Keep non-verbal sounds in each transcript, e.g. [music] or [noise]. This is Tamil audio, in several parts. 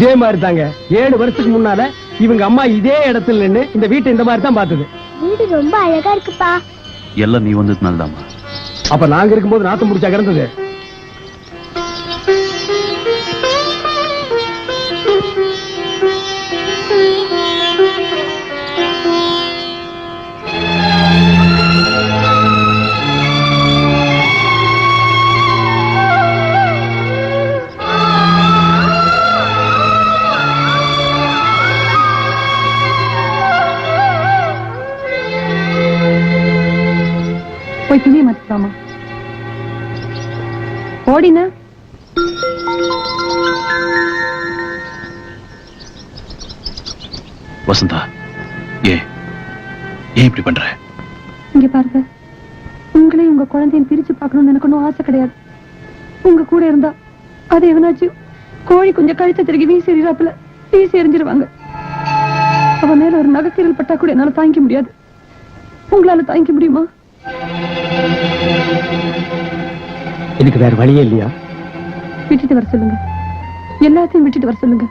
இதே மாதிரி தாங்க ஏழு வருஷத்துக்கு முன்னால இவங்க அம்மா இதே இடத்துல நின்னு இந்த வீட்டை இந்த மாதிரி தான் பார்த்தது. வீடு ரொம்ப அழகா இருக்குப்பா. எல்லாம் நீ வந்ததுனால அப்ப நாங்க இருக்கும்போது நாத்து முடிச்சா கிடந்தது. வசந்தா ஏன் இப்படி பண்ற? இங்க பாருங்க. உங்களையும் உங்க குழந்தையும் பிரிச்சு பார்க்கணும்னு எனக்கு ஒன்றும் ஆசை கிடையாது. உங்க கூட இருந்தா அது எவனாச்சும் கோழி கொஞ்சம் கழுத்தை திருகி வீசி எறிறாப்புல வீசி எறிஞ்சிருவாங்க. அவ மேல ஒரு நகைக்கீரல் பட்டா கூட என்னால தாங்கிக்க முடியாது. உங்களால தாங்கிக்க முடியுமா? இதுக்கு வேற வழியே இல்லையா? விட்டுட்டு வர சொல்லுங்க. எல்லாத்தையும் விட்டுட்டு வர சொல்லுங்க.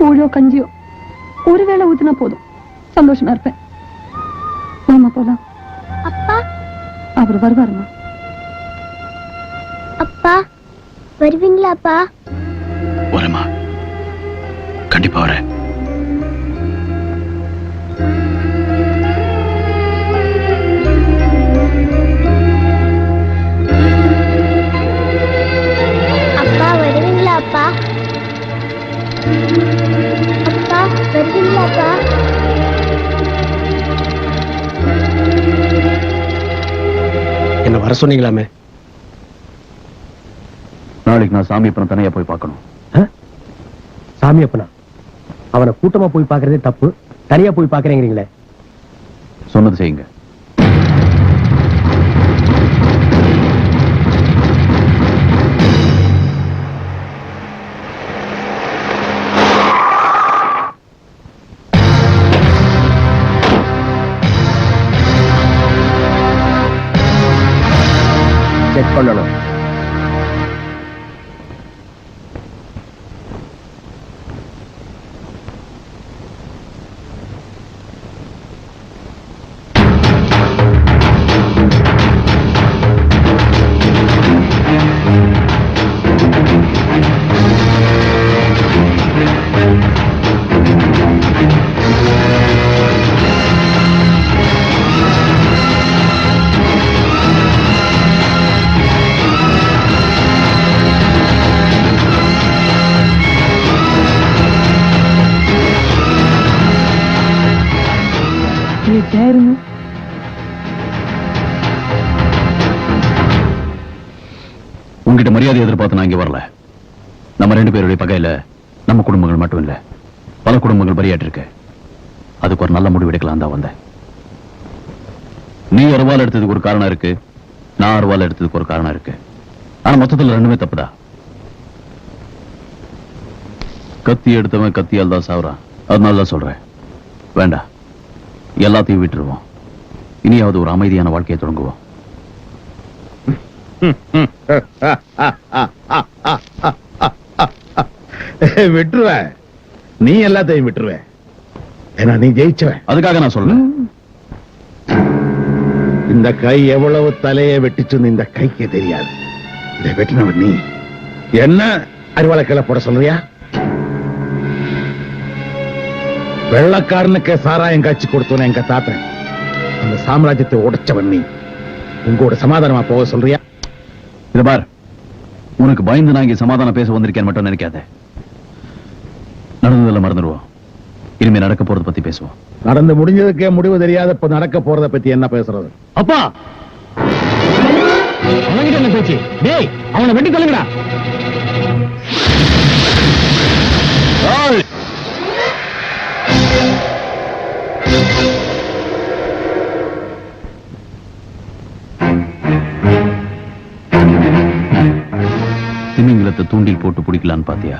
கூழோ கஞ்சியோ ஒருவேளை ஊத்துனா போதும். சந்தோஷமா இருப்பேன். வாமா போலாம். அப்பா? அவர் வருவாருமா அப்பா வருவீங்களாப்பா வரேம்மா. கண்டிப்பா வரேன். வருவீங்களாப்பா என்ன வர சொன்னீங்களாமே? நாளைக்கு நான் சாமி அப்புறம் தனியா போய் பார்க்கணும். சாமி அப்பனா? அவனை கூட்டமா போய் பாக்குறதே தப்பு. தனியா போய் பாக்குறேங்கிறீங்களே சொன்னது செய்யுங்க. நீ உங்ககிட்ட மரியாதை எதிர்பார்த்து நான் இங்கே வரல. நம்ம ரெண்டு பேருடைய பகையில் நம்ம குடும்பங்கள் மட்டும் இல்ல பல குடும்பங்கள் பலியாட்டிருக்கு அதுக்கு ஒரு நல்ல முடிவு எடுக்கலாம் தான் வந்தேன். நீ அருவாள் எடுத்ததுக்கு ஒரு காரணம் இருக்கு நான் அருவாள் எடுத்ததுக்கு ஒரு காரணம் இருக்கு. ஆனா மொத்தத்துல ரெண்டுமே தப்புதா கத்தி எடுத்தவன் கத்தியால் தான் சாவுறான். அதனால தான் சொல்றேன். வேண்டாம். எல்லாத்தையும் விட்டுருவோம். இனியாவது ஒரு அமைதியான வாழ்க்கையை தொடங்குவோம். விட்டுருவேன். நீ எல்லாத்தையும் விட்டுருவேன். ஏன்னா நீ ஜெயிச்சவன். அதுக்காக நான் சொல்றேன். இந்த கை எவ்வளவு தலையை வெட்டிச்சுன்னு இந்த கைக்கு தெரியாது. இதை வெட்டினவன் நீ. என்ன அறிவாளை கீழே போட சொல்றியா? வெள்ளக்காரனுக்கு சாராயம் காய்ச்சி கொடுத்தவன எங்க தாத்தன் அந்த சாம்ராஜ்யத்தை உடைச்சவன் நீ. உங்களோட சமாதானமா போக சொல்றியா? இது பார். உனக்கு பயந்து நான் இங்க சமாதானம் பேச வந்திருக்கேன் மட்டும் நினைக்காத. நடந்ததெல்லாம் மறந்துடுவோம். இனிமே நடக்க போறத பத்தி பேசுவோம். நடந்து முடிஞ்சதுக்கே முடிவு தெரியாத இப்ப நடக்க போறத பத்தி என்ன பேசுறது? அப்பா! அவன்கிட்ட என்ன பேச்சு. டேய் அவனை வெட்டி சொல்லுங்கடா திமிங்கிலத்தை தூண்டில் போட்டு பிடிக்கலான்னு பாத்தியா?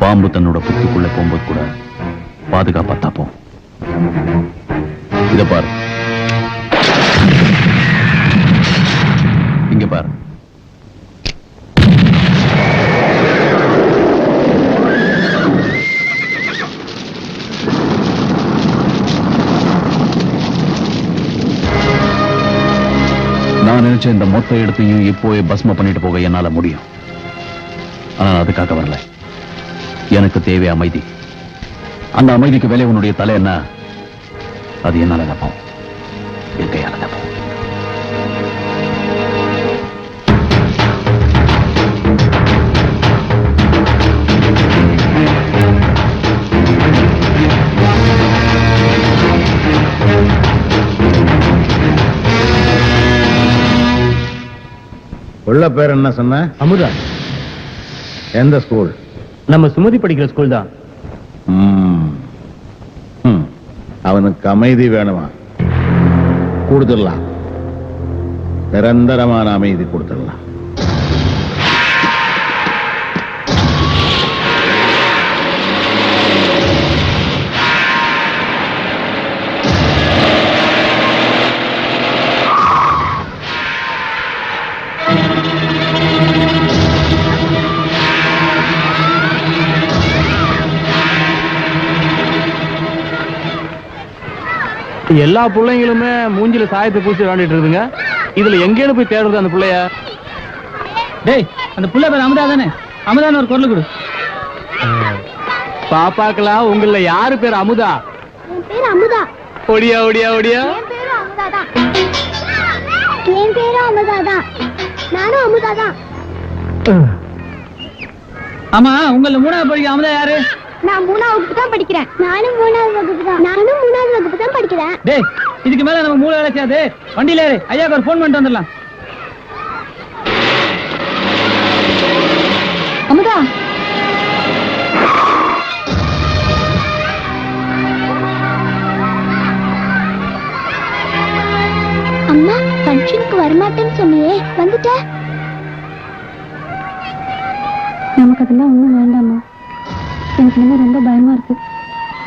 பாம்பு தன்னோட புத்துக்குள்ள போகும்போது கூட பாதுகாப்பா தாப்போம் இத பாரு. இங்க பாரு. நினைச்ச இந்த மொத்த இடத்தையும் இப்போ பஸ்ம பண்ணிட்டு போக என்னால முடியும். ஆனா அதுக்காக வரல. எனக்கு தேவை அமைதி. அந்த அமைதிக்கு வேலை உன்னுடைய தலை என்ன? அது என்னால தப்போம் என் கையால தப்போம் உள்ள பேர் என்ன சொன்ன? அமுதா. எந்த ஸ்கூல் நம்ம சுமதி படிக்கிற ஸ்கூல் தான். அவனுக்கு அமைதி வேணுமா? கொடுத்துடலாம். நிரந்தரமான அமைதி கொடுத்துடலாம். எல்லா பிள்ளைங்களுமே மூஞ்சில சாயத்தை பூசி விளையாண்டுட்டு இருக்குதுங்க. இதுல எங்கேன்னு போய் தேடுறது அந்த பிள்ளைய? டேய் அந்த புள்ள பேர் அமுதா தானே? அமுதான்னு ஒரு குரல் கொடு. பாப்பாக்கலாம் உங்கள யாரு பேர்? அமுதா. பேர் அமுதா. ஒடியா ஒடியா ஒடியா. என் பேரும் அமுதா தான். நானும் அமுதா தான். ஆமா உங்கள மூணாவது படிக்க அமுதா யாரு? நான் மூணாவது வகுப்பு தான் படிக்கிறேன். நானும் மூணாவது வகுப்பு தான். நானும் மூணாவது வகுப்பு தான் படிக்கிறேன். டேய் இதுக்கு மேல நம்ம மூளை வேலை செய்யாது வண்டியில ஏறு. ஐயாக்கு ஒரு ஃபோன் பண்ணிட்டு வந்துடலாம். அமுதா. அம்மா ஃபங்க்ஷனுக்கு வரமாட்டேன்னு சொன்னியே. வந்துட்ட? நமக்கு அதெல்லாம் ஒண்ணும் வேண்டாமா எனக்கு ரொம்ப பயமா இருக்கு.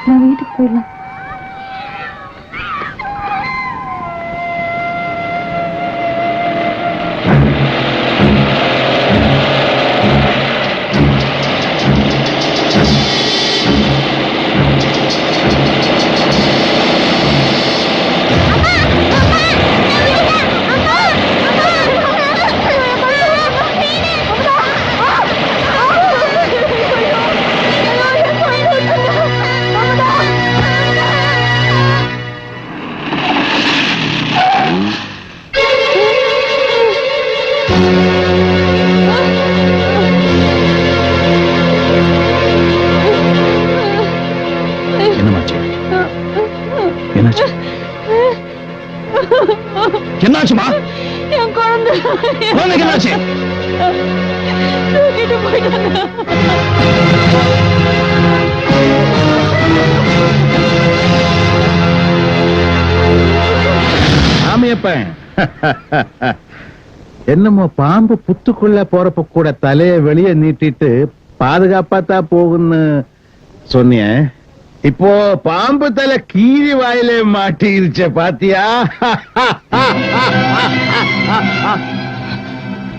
நான் வீட்டுக்கு போயிடலாம். என்னாச்சுமா? என் குழந்தை. குழந்தைக்கு என்னாச்சு? தூக்கிட்டு போயிட்டாங்க. ஆமியப்பன். என்னமோ பாம்பு புத்துக்குள்ள போறப்ப கூட தலைய வெளியே நீட்டிட்டு பாதுகாப்பா தான் போகுன்னு சொன்னிய. இப்போ பாம்பு தலை கீரி வாயிலே மாட்டிருச்ச பாத்தியா?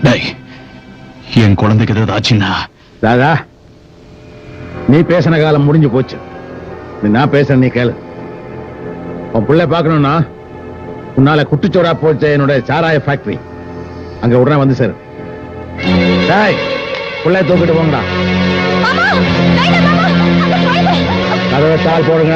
டேய் என் குழந்தைக்கு ஏதாவது ஆச்சுன்னா? தாதா நீ பேசின காலம் முடிஞ்சு போச்சு. நீ நான் பேசுற நீ கேளு. உன் பிள்ளை பார்க்கணும்னா உன்னால குட்டிச்சோரா போச்ச என்னோட சாராய ஃபேக்டரி அங்க உடனே வந்து சேரு. டேய் பிள்ளை தூக்கிட்டு போங்கடா. கதவை தாள் போடுங்க.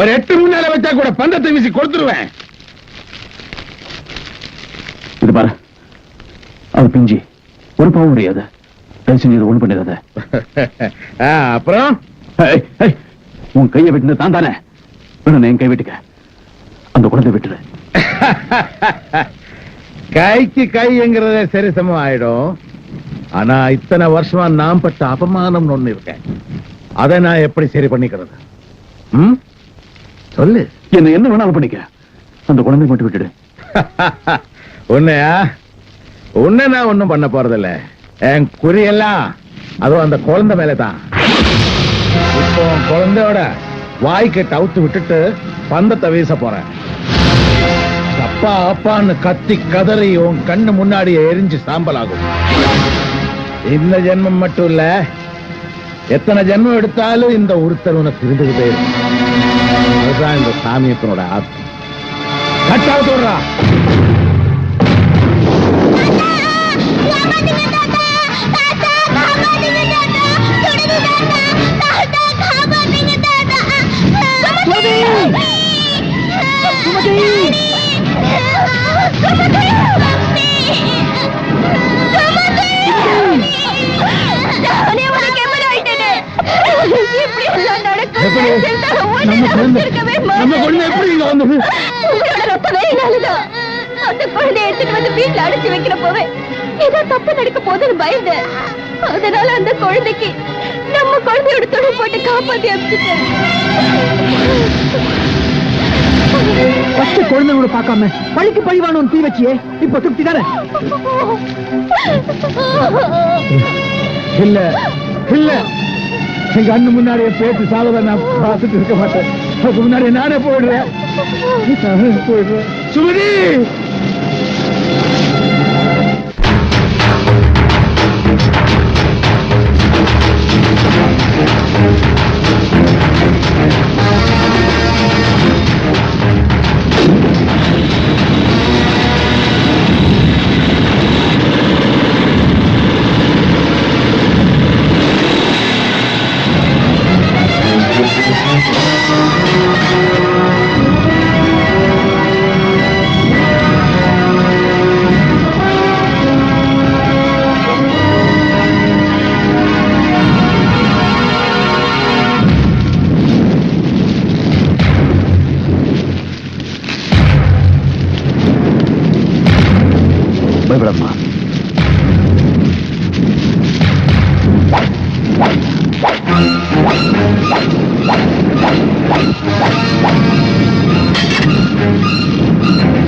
ஒரு எட்டு முன்னால வச்சா கூட பந்தத்தை வீசி கொடுத்துருவேன். இது பாரு. அது பிஞ்சி. ஒரு பாவம் முடியாது தயவு செஞ்சு ஒண்ணு பண்ணிடாத. அப்புறம்? உன் கையை வெட்டினது தான் தானே? வேணும் என் கை வெட்டுக்க. அந்த குழந்தை விட்டுரு கைக்கு கைங்கிறத சரிசமம் ஆயிடும். ஆனா இத்தனை வருஷமா நான் பட்ட அபமானம் ஒண்ணு இருக்கேன் அதை நான் எப்படி சரி பண்ணிக்கிறது? ம்? சொல்லு. என்ன என்ன வேணாலும் பண்ணிக்க. அந்த குழந்தை மட்டும் விட்டுடு. [laughs] உன்னையா? உன்னை நான் ஒண்ணும் பண்ண போறதில்ல. என் குறியெல்லாம் அதுவும் அந்த குழந்தை மேலதான். இப்போ உன் குழந்தையோட வாய்க்கு டவுத்து விட்டுட்டு பந்தத்தை வீச போறேன். அப்பா அப்பான்னு கத்தி கதறி உன் கண்ணு முன்னாடி எரிஞ்சு சாம்பலாகும். இந்த ஜென்மம் மட்டும் இல்ல எத்தனை ஜென்மம் எடுத்தாலும் இந்த உறுத்தல் உனக்கு இருந்துகிட்டே இருக்கும். அதுதான் இந்த சாமியப்பனோட ஆத்மா கட்டாவது விடுறா எப்படி? நம்ம குழந்தை எப்படி இங்க வந்தது? உங்களோட அந்த குழந்தைய எடுத்துட்டு வந்து வீட்டுல அடைச்சு வைக்கிற போவே ஏதோ தப்பு நடக்க போதுன்னு பயந்தேன் அதனால அந்த குழந்தைக்கு நம்ம குழந்தையோட துணை போட்டு காப்பாத்தி அனுப்பிச்சிட்டேன் ஃபர்ஸ்ட் குழந்தையோட பார்க்காம பழிக்கு பழிவானவன் தீ வச்சியே இப்ப திருப்தி தானே? இல்ல இல்ல. எங்க அண்ணு முன்னாடியே பேச்சு சாவத நான் பார்த்துட்டு இருக்க மாட்டேன். முன்னாடி நானே போயிடுறேன். போயிடுறேன் சுமதி! Thank you.